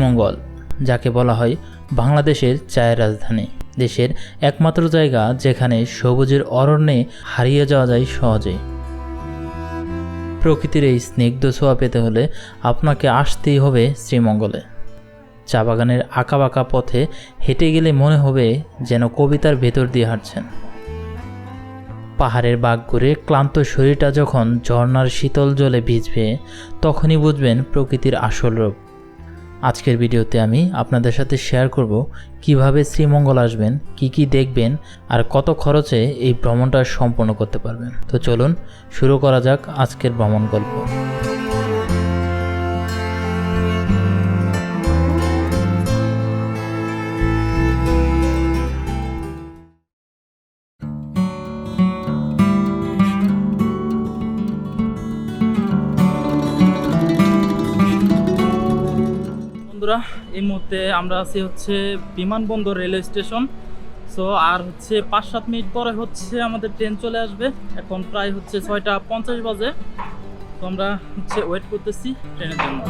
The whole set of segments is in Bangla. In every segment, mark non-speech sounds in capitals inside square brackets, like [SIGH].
শ্রীমঙ্গল যাকে বলা হয় বাংলাদেশের চায়ের রাজধানী। দেশের একমাত্র জায়গা যেখানে সবুজের অরণ্যে হারিয়ে যাওয়া যায় সহজেই। প্রকৃতির এই স্নিগ্ধ ছোঁয়া পেতে হলে আপনাকে আসতেই হবে শ্রীমঙ্গলে। চা বাগানের আঁকাবাঁকা পথে হেঁটে গেলে মনে হবে যেন কবিতার ভেতর দিয়ে হাঁটছেন। পাহাড়ের বাঘ ঘুরে ক্লান্ত শরীরটা যখন ঝর্ণার শীতল জলে ভিজবে, তখনই বুঝবেন প্রকৃতির আসল রূপ। আজকের ভিডিওতে আমি আপনাদের সাথে শেয়ার করব কীভাবে শ্রীমঙ্গল আসবেন, কি কি দেখবেন, আর কত খরচে এই ভ্রমণটা সম্পন্ন করতে পারবেন। তো চলুন শুরু করা যাক আজকের ভ্রমণ গল্প। মুহূর্তে আমরা আছি হচ্ছে বিমানবন্দর রেলওয়ে স্টেশন। সো আর হচ্ছে পাঁচ সাত মিনিট পরে হচ্ছে আমাদের ট্রেন চলে আসবে। এখন প্রায় হচ্ছে ছয়টা পঞ্চাশ বাজে। তো আমরা হচ্ছে ওয়েট করতেছি ট্রেনের জন্য।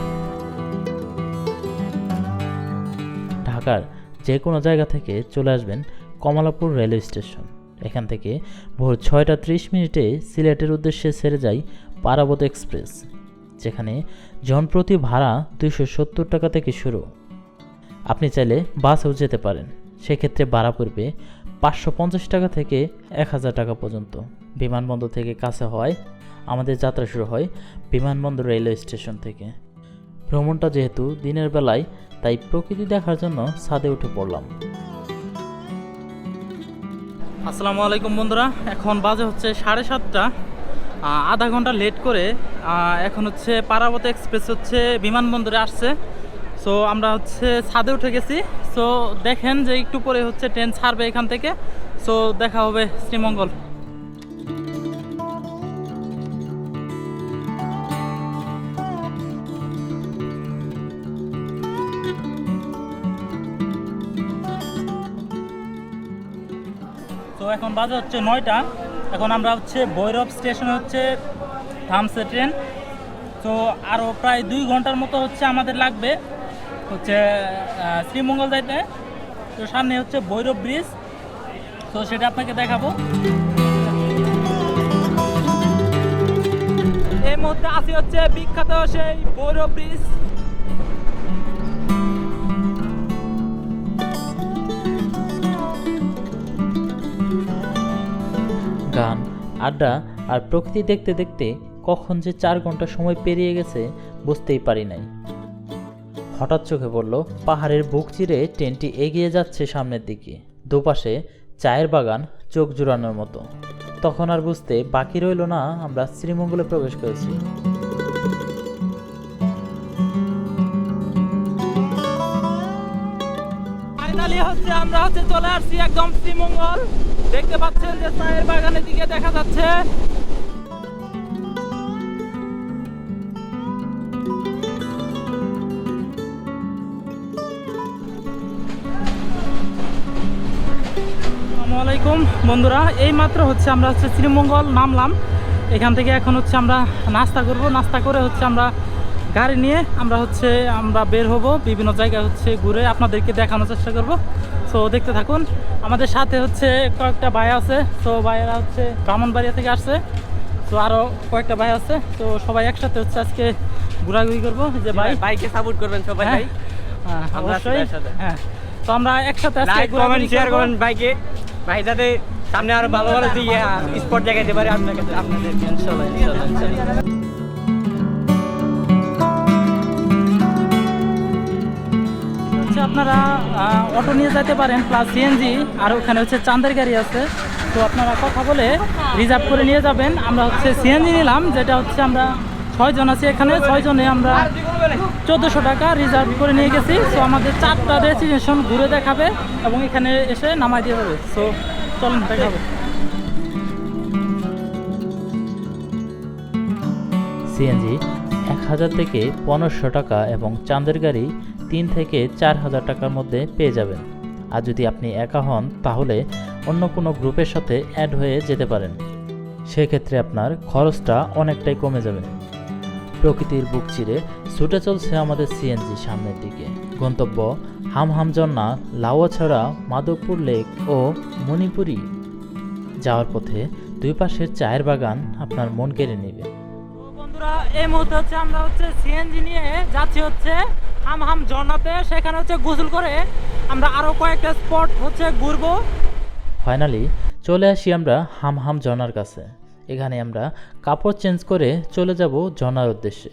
ঢাকার যে কোনো জায়গা থেকে চলে আসবেন কমলাপুর রেলওয়ে স্টেশন। এখান থেকে ভোর ছয়টা ত্রিশ মিনিটে সিলেটের উদ্দেশ্যে ছেড়ে যায় পারাবত এক্সপ্রেস, যেখানে জনপ্রতি ভাড়া দুইশো সত্তর টাকা থেকে শুরু। আপনি চাইলে বাসেও যেতে পারেন। সেক্ষেত্রে ভাড়া পড়বে পাঁচশো পঞ্চাশ টাকা থেকে এক হাজার টাকা পর্যন্ত। বিমানবন্দর থেকে কাছে হয় আমাদের যাত্রা শুরু হয় বিমানবন্দর রেলওয়ে স্টেশন থেকে। ভ্রমণটা যেহেতু দিনের বেলায়, তাই প্রকৃতি দেখার জন্য ছাদে উঠে পড়লাম। আসসালামু আলাইকুম বন্ধুরা, এখন বাজে হচ্ছে সাড়ে সাতটা। আধা ঘণ্টা লেট করে এখন হচ্ছে পারাবত এক্সপ্রেস হচ্ছে বিমানবন্দরে আসছে। সো আমরা হচ্ছে ছাদে উঠে গেছি। সো দেখেন যে একটু পরে হচ্ছে ট্রেন ছাড়বে এখান থেকে। সো দেখা হবে শ্রীমঙ্গল। তো এখন বাজে হচ্ছে নয়টা। এখন আমরা হচ্ছে ভৈরব স্টেশনে হচ্ছে থামছে ট্রেন। তো আরও প্রায় দুই ঘণ্টার মতো হচ্ছে আমাদের লাগবে। হচ্ছে শ্রীমঙ্গল যাইতে। তো সামনে হচ্ছে ভৈরব ব্রিজ। তো সেটা আপনাকে দেখাবো। এই মুহূর্তে আসি হচ্ছে বিখ্যাত সেই ভৈরব ব্রিজ। গান, আড্ডা আর প্রকৃতি দেখতে দেখতে কখন যে চার ঘণ্টা সময় পেরিয়ে গেছে, বুঝতেই পারি নাই। হঠাৎ চোখে পড়ল, পাহাড়ের বুক চিরে ট্রেনটি এগিয়ে যাচ্ছে সামনের দিকে, দুপাশে চায়ের বাগান, চোখ জুড়ানোর মতো। তখন আর বুঝতে বাকি রইল না, আমরা শ্রীমঙ্গলে প্রবেশ করেছি। হচ্ছে, আমরা হচ্ছে চলে আসছি একদম শ্রীমঙ্গল। দেখতে পাচ্ছেন যে চায়ের বাগানের দিকে দেখা যাচ্ছে। আলাইকুম বন্ধুরা। এই মাত্র হচ্ছে আমরা হচ্ছে শ্রীমঙ্গল নামলাম। এখান থেকে এখন হচ্ছে আমরা নাস্তা করব। নাস্তা করে হচ্ছে আমরা গাড়ি নিয়ে আমরা হচ্ছে আমরা বের হব। বিভিন্ন জায়গায় হচ্ছে ঘুরে আপনাদেরকে দেখানোর চেষ্টা করব। সো দেখতে থাকুন। আমাদের সাথে হচ্ছে কয়েকটা ভাই আছে। তো ভাইয়েরা হচ্ছে ব্রাহ্মণবাড়িয়া থেকে আসছে। তো আরও কয়েকটা ভাই আছে। তো সবাই একসাথে হচ্ছে আজকে ঘোরাঘুরি করব। যে ভাই বাইকে সাপোর্ট করবেন সবাই হ্যাঁ, ভাই। হ্যাঁ, অবশ্যই। হ্যাঁ। তো আমরা একসাথে আজকে কমেন্ট শেয়ার করব। করুন বাইকে ভাই যাতে সামনে আরও ভালো ভালো স্পট দেখাইতে পারে আপনাদের ইনশাল্লাহ ইনশাল্লাহ ইনশাল্লাহ আপনারা অটো নিয়ে যেতে পারেন প্লাস সিএনজি আর ওখানে হচ্ছে চান্দের গাড়ি আছে। তো আপনারা কথা বলে রিজার্ভ করে নিয়ে যাবেন। আমরা হচ্ছে সিএনজি নিলাম যেটা হচ্ছে আমরা ছয়জন আছি এখানে। ছয়জনে আমরা চোদ্দোশো টাকা রিজার্ভ করে নিয়ে গেছি। সো আমাদের চারটা ডেস্টিনেশন ঘুরে দেখাবে এবং এখানে এসে নামাই দিয়ে যাবে। সো চলুন, দেখাবো। সিএনজি এক হাজার থেকে পনেরোশো টাকা এবং চাঁদের গাড়ি তিন থেকে চার হাজার টাকার মধ্যে পেয়ে যাবেন। আর যদি আপনি একা হন, তাহলে অন্য কোনো গ্রুপের সাথে অ্যাড হয়ে যেতে পারেন। সেক্ষেত্রে আপনার খরচটা অনেকটাই কমে যাবে। প্রকৃতির বুক চিরে ছুটে চলছে আমাদের সিএনজি সামনের দিকে। গন্তব্য হামহাম ঝর্ণা লাউয়াছড়া মাধবপুর লেক ও মণিপুরি। যাওয়ার পথে দুই পাশের চায়ের বাগান আপনার মন কেড়ে নেবে। বন্ধুরা এই মুহূর্তে হচ্ছে আমরা হচ্ছে সিএনজি নিয়ে যাচ্ছি হচ্ছে হাম হাম ঝর্ণাতে সেখানে হচ্ছে গোসল করে আমরা আরও কয়েকটা স্পট হচ্ছে ঘুরবো। ফাইনালি চলে আসি আমরা হাম হাম ঝর্ণার কাছে। এখানে আমরা কাপড় চেঞ্জ করে চলে যাব ঝর্ণার উদ্দেশ্যে।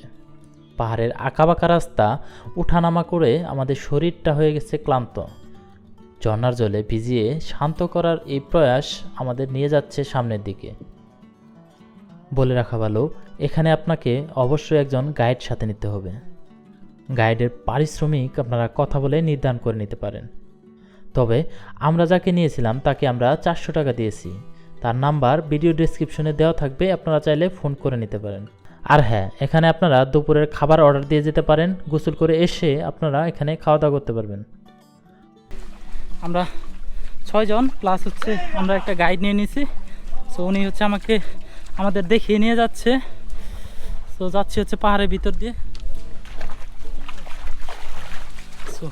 পাহাড়ের আঁকাবাঁকা রাস্তা, উঠানামা করে আমাদের শরীরটা হয়ে গেছে ক্লান্ত। ঝর্ণার জলে ভিজিয়ে শান্ত করার এই প্রয়াস আমাদের নিয়ে যাচ্ছে সামনের দিকে। বলে রাখা ভালো, এখানে আপনাকে অবশ্যই একজন গাইড সাথে নিতে হবে। গাইডের পারিশ্রমিক আপনারা কথা বলে নির্ধারণ করে নিতে পারেন। তবে আমরা যাকে নিয়েছিলাম তাকে আমরা চারশো টাকা দিয়েছি। তার নাম্বার ভিডিও ডেসক্রিপশনে দেওয়া থাকবে, আপনারা চাইলে ফোন করে নিতে পারেন। আর হ্যাঁ এখানে আপনারা দুপুরের খাবার অর্ডার দিয়ে যেতে পারেন, গোসল করে এসে আপনারা এখানে খাওয়া দাওয়া করতে পারবেন। আমরা ছয়জন প্লাস হচ্ছে আমরা একটা গাইড নিয়ে নিয়েছি সো উনি হচ্ছে আমাকে, আমাদের দেখিয়ে নিয়ে যাচ্ছে। তো যাচ্ছি হচ্ছে পাহাড়ের ভিতর দিয়ে। সো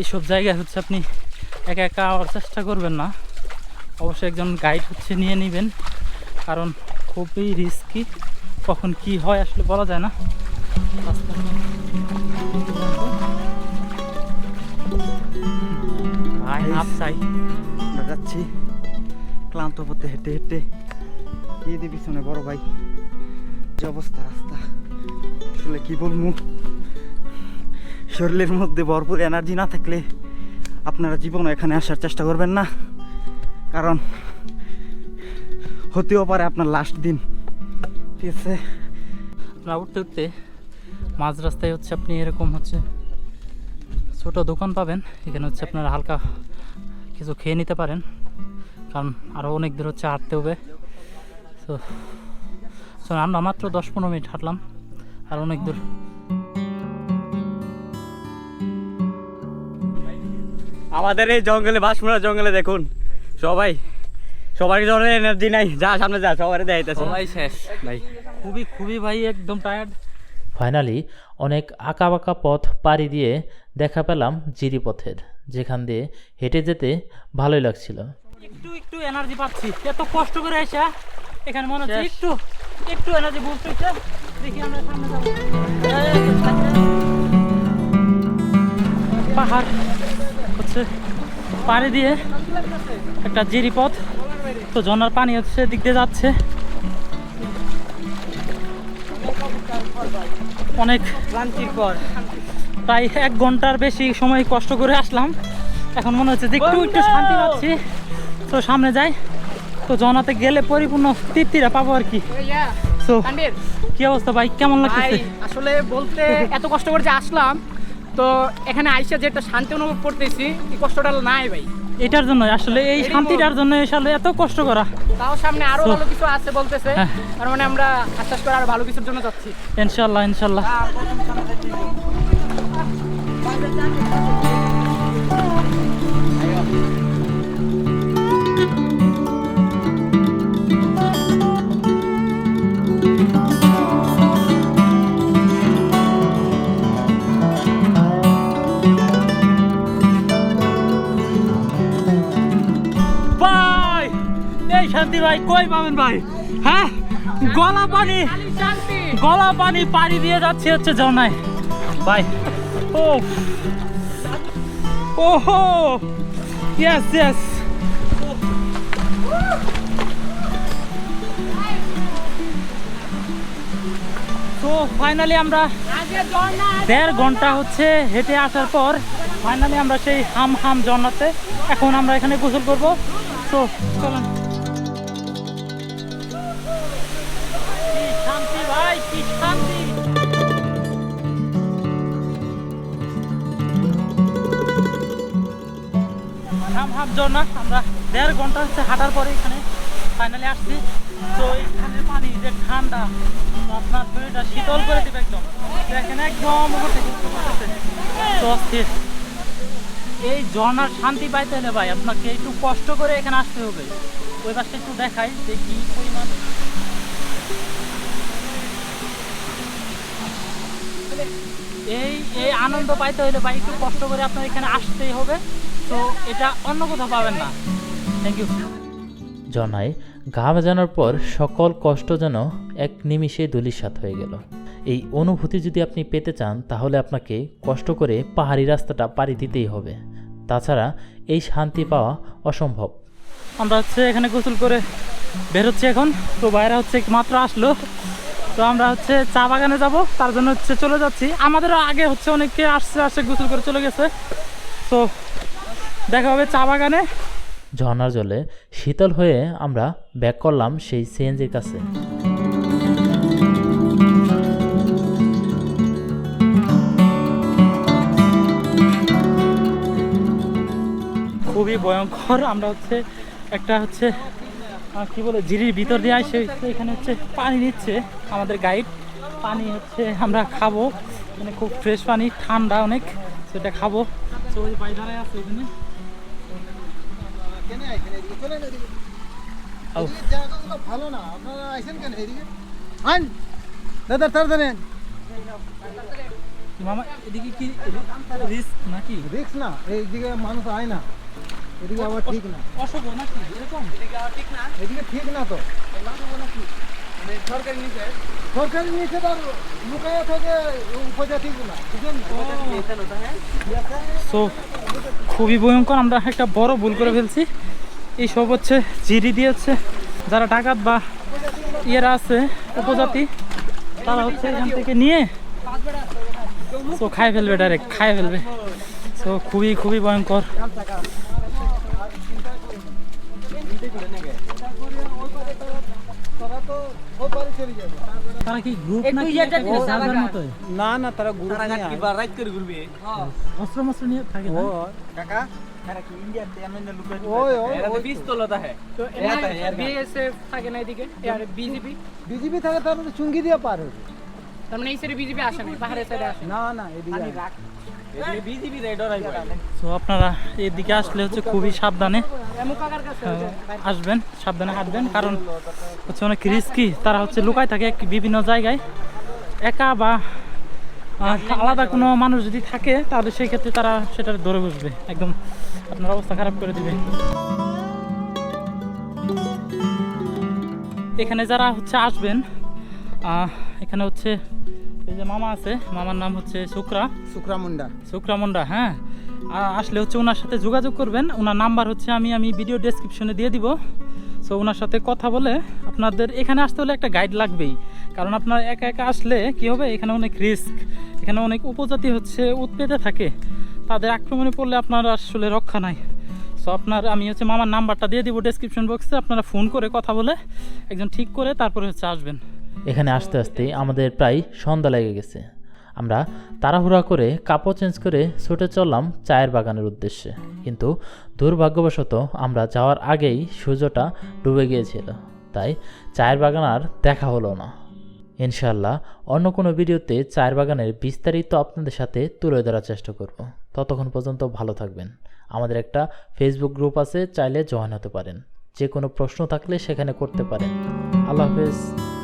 এইসব জায়গায় হচ্ছে আপনি একা একা আওয়ার চেষ্টা করবেন না। অবশ্যই একজন গাইড হচ্ছে নিয়ে নেবেন। কারণ খুবই রিস্কি কখন কি হয় আসলে বলা যায় না। যাচ্ছি। ক্লান্ত পথে হেঁটে হেঁটে। এই পিছনে বড় ভাই। যে অবস্থা রাস্তা। আসলে কি বলব? শরীরের মধ্যে ভরপুর এনার্জি না থাকলে আপনারা জীবনে এখানে আসার চেষ্টা করবেন না। কারণ হতেও পারে আপনার লাস্ট দিন। ঠিক আছে? আপনারা উঠতে উঠতে মাঝ রাস্তায় হচ্ছে আপনি এরকম হচ্ছে ছোট দোকান পাবেন। এখানে হচ্ছে আপনারা হালকা কিছু খেয়ে নিতে পারেন। কারণ আরও অনেক দূর হচ্ছে হাঁটতে হবে। তো so আমরা মাত্র দশ পনেরো মিনিট হাঁটলাম। আর অনেক দূর। আমাদের এই জঙ্গলে বাসমুড়া জঙ্গলে দেখুন। সবাই সবার জন্য এনার্জি নাই যা সামনে যা সবার দেখাইতেছে সবাই শেষ ভাই খুবই খুবই ভাই একদম টায়ার্ড ফাইনালি অনেক আঁকাবাঁকা পথ পাড়ি দিয়ে দেখা পেলাম জিরিপথের যেখান দিয়ে হেঁটে যেতে ভালোই লাগছিল একটু একটু এনার্জি পাচ্ছি এত কষ্ট করে এসে এখানে মনে হচ্ছে একটু একটু এনার্জি বুস্ট হচ্ছে দেখি আমরা সামনে যাব পাহাড় হচ্ছে পাড়ি দিয়ে একটা জিরি পথ। তো ঝর্নার পানি হচ্ছে দিক দিয়ে যাচ্ছে। অনেক ক্লান্তির পর। প্রায় এক ঘণ্টার বেশি সময় কষ্ট করে আসলাম। এখন মনে হচ্ছে যে একটু একটু শান্তি পাচ্ছি। তো সামনে যাই। তো জনাতে গেলে পরিপূর্ণ তৃপ্তিটা পাবো আর কি। কি অবস্থা ভাই? কেমন ভাই লাগতেছে আসলে বলতে [LAUGHS] এত কষ্ট করে যে আসলাম তো এখানে আইসা যেটা শান্তি অনুভব করতেছি এই কষ্টটা নাই ভাই। এটার জন্য আসলে এই শান্তিটার জন্য আসলে এত কষ্ট করা। তাও সামনে আরও ভালো কিছু আছে বলতেছে হ্যাঁ। তার মানে আমরা আশ্বাস করে আরও ভালো কিছুর জন্য যাচ্ছি। ইনশাল্লাহ ইনশাল্লাহ। ভাই শান্তি ভাই, কই পাবেন ভাই? হ্যাঁ? গলা পানি গলা পানি পানি দিয়ে যাচ্ছে হচ্ছে জনায় ভাই ও ওহো! ইয়েস ইয়েস তো ফাইনালি আমরা দেড় ঘণ্টা হচ্ছে হেঁটে আসার পর ফাইনালি আমরা সেই হাম হাম ঝর্ণাতে এখন আমরা এখানে গোসল করব। তো চলেন। ভাই কি শান্তি হাম হাম ঝর্ণা আমরা দেড় ঘণ্টা হচ্ছে হাঁটার পরে এখানে ফাইনালি আসছি। তো এখানে পানি যে ঠান্ডা আপনার শরীরটা শীতল করে দিবে একদম। দেখেন একদম অস্থির। এই ঝর্ণার শান্তি পাইতে হলে ভাই আপনাকে একটু কষ্ট করে এখানে আসতে হবে। ওই পাশটা একটু দেখাই যে কি পরিমাণ এই এই আনন্দ পাইতে হলে ভাই একটু কষ্ট করে আপনার এখানে আসতেই হবে। তো এটা অন্য কোথাও পাবেন না। থ্যাংক ইউ জনায় ঘা ভেজানোর পর সকল কষ্ট যেন এক নিমিষে ধূলিসাৎ হয়ে গেল। এই অনুভূতি যদি আপনি পেতে চান তাহলে আপনাকে কষ্ট করে পাহাড়ি রাস্তাটা পাড়ি দিতেই হবে। তাছাড়া এই শান্তি পাওয়া অসম্ভব। আমরা হচ্ছে এখানে গোসল করে বেরোচ্ছি এখন। তো বাইরে হচ্ছে মাত্র আসলো। তো আমরা হচ্ছে চা বাগানে যাব তার জন্য হচ্ছে চলে যাচ্ছি। আমাদেরও আগে হচ্ছে অনেকে আসছে আসে গোসল করে চলে গেছে। তো দেখা হবে চা বাগানে। ঝর্ণার জলে শীতল হয়ে আমরা ব্যাক করলাম সেই সিএনজির কাছে। খুবই ভয়ঙ্কর। আমরা হচ্ছে একটা হচ্ছে কি বলে জিরির ভিতর দিয়ে আসে এখানে হচ্ছে পানি নিচ্ছে আমাদের গাইড। পানি হচ্ছে আমরা খাব মানে খুব ফ্রেশ পানি ঠান্ডা অনেক সেটা খাব। তো ওই ভাই দাঁড়ায় আছে ওখানে আউ। ভালো না। আপনারা আইসেন কেন এদিকে? আইন! দাদা তাড়াতাড়ি মামা এদিকে কি রিস্ক নাকি? রিক্স না এইদিকে মানুষ আয় না। এদিকে আবার ঠিক না। অশুভ নাকি? এরকম? এদিকে ঠিক না? তো। সরকারি নিচে? তার লুকায় থাকে বুঝলেন সো খুবই ভয়ঙ্কর। আমরা একটা বড় ভুল করে ফেলছি। এই সব হচ্ছে জিরি দিয়ে হচ্ছে। যারা ডাকাত বা ইয়েরা আছে উপজাতি তারা হচ্ছে এখান থেকে নিয়ে সো খাই ফেলবে ডাইরেক্ট খাই ফেলবে। সো খুবই খুবই ভয়ঙ্কর। তারা কি গ্রুপ নাকি একটা যার মতোই? না না তারা গুরু অস্ত্র মস্ত্র নিয়ে থাকে না? কাকা ওই ওই তো বিএসএফ থাকে না এদিকে? আর বিজেপি বিজেপি থাকে তার মধ্যে চুঙ্গি দিয়ে পার হবে তার মানে এই সাইডে বিজেপি আসে না? পাহাড়ের সাইডে আসে না? না এদিকে তো আপনারা এদিকে আসলে হচ্ছে খুবই সাবধানে আসবেন, সাবধানে হাঁটবেন, কারণ হচ্ছে অনেক রিস্কি তারা হচ্ছে লুকায় থাকে বিভিন্ন জায়গায়। একা বা আলাদা কোনো মানুষ যদি থাকে, তাহলে সেই ক্ষেত্রে তারা সেটা ধরে বসবে। একদম আপনার অবস্থা খারাপ করে দিবে। এখানে যারা হচ্ছে আসবেন এখানে হচ্ছে এই যে মামা আছে মামার নাম হচ্ছে শুক্রা। শুক্রা মুন্ডা। শুক্রামন্ডা হ্যাঁ। আসলে হচ্ছে ওনার সাথে যোগাযোগ করবেন। ওনার নাম্বার হচ্ছে আমি আমি ভিডিও ডেসক্রিপশনে দিয়ে দিব। সো ওনার সাথে কথা বলে আপনাদের এখানে আসতে হলে একটা গাইড লাগবেই। কারণ আপনার একা একা আসলে কি হবে? এখানে অনেক রিস্ক এখানে অনেক উপজাতি হচ্ছে উৎপেতে থাকে। তাদের আক্রমণে পড়লে আপনার আসলে রক্ষা নাই। সো আপনার আমি হচ্ছে মামার নাম্বারটা দিয়ে দিব ডেসক্রিপশন বক্সে আপনারা ফোন করে কথা বলে একজন ঠিক করে তারপরে হচ্ছে আসবেন। এখানে আসতে আসতে আমাদের প্রায় সন্ধ্যা লেগে গেছে। আমরা তাড়াহুড়া করে কাপড় চেঞ্জ করে ছুটে চললাম চায়ের বাগানের উদ্দেশ্যে। কিন্তু দুর্ভাগ্যবশত আমরা যাওয়ার আগেই সূর্যটা ডুবে গিয়েছিল। তাই চায়ের বাগান আর দেখা হলো না। ইনশাল্লাহ অন্য কোনো ভিডিওতে চায়ের বাগানের বিস্তারিত আপনাদের সাথে তুলে ধরার চেষ্টা করব। ততক্ষণ পর্যন্ত ভালো থাকবেন। আমাদের একটা ফেসবুক গ্রুপ আছে, চাইলে জয়েন হতে পারেন। যে কোনো প্রশ্ন থাকলে সেখানে করতে পারেন। আল্লাহ হাফেজ।